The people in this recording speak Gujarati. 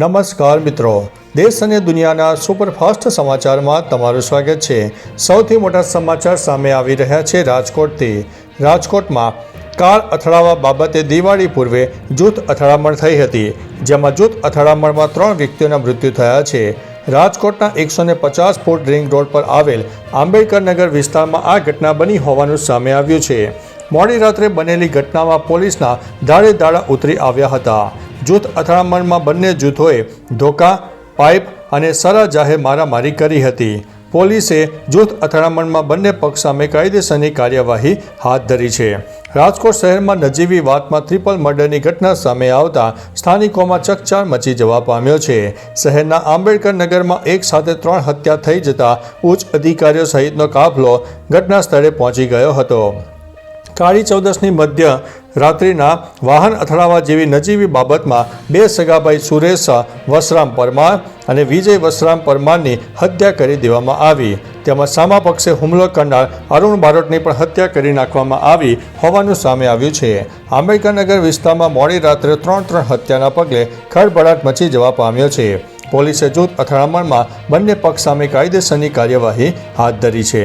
નમસ્કાર મિત્રો. દેશ અને દુનિયાના સુપરફાસ્ટ સમાચારમાં તમારું સ્વાગત છે. સૌથી મોટા સમાચાર સામે આવી રહ્યા છે રાજકોટથી. રાજકોટમાં કાર અથડાવા બાબતે દિવાળી પૂર્વે જૂથ અથડામણ થઈ હતી. જેમાં જૂથ અથડામણમાં ત્રણ વ્યક્તિઓના મૃત્યુ થયા છે. રાજકોટના એકસો ને પચાસ ફૂટ રિંગ રોડ પર આવેલ આંબેડકરનગર વિસ્તારમાં આ ઘટના બની હોવાનું સામે આવ્યું છે. મોડી રાત્રે બનેલી ઘટનામાં પોલીસના દાડે દાડા ઉતરી આવ્યા હતા. જૂથ અથડામણમાં બંને જૂથોએ ધોકા, પાઇપ અને સરા જાહેર મારામારી કરી હતી. પોલીસે જૂથ અથડામણમાં બંને પક્ષ સામે કાયદેસરની કાર્યવાહી હાથ ધરી છે. રાજકોટ શહેરમાં નજીવી વાતમાં ટ્રિપલ મર્ડરની ઘટના સામે આવતા સ્થાનિકોમાં ચકચાર મચી જવા પામ્યો છે. શહેરના આંબેડકર નગરમાં એક સાથે ત્રણ હત્યા થઈ જતા ઉચ્ચ અધિકારીઓ સહિતનો કાફલો ઘટના સ્થળે પહોંચી ગયો હતો. કાળી ચૌદસની મધ્ય રાત્રિના વાહન અથડાવા જેવી નજીવી બાબતમાં બે સગાભાઈ સુરેશ વસરામ પરમાર અને વિજય વસરામ પરમારની હત્યા કરી દેવામાં આવી. તેમજ સામા પક્ષે હુમલો કરનાર અરુણ બારોટની પણ હત્યા કરી નાખવામાં આવી હોવાનું સામે આવ્યું છે. આંબેડકરનગર વિસ્તારમાં મોડી રાત્રે ત્રણ ત્રણ હત્યાના પગલે ખળભળાટ મચી જવા પામ્યો છે. પોલીસે જૂથ અથડામણમાં બંને પક્ષ સામે કાયદેસરની કાર્યવાહી હાથ ધરી છે.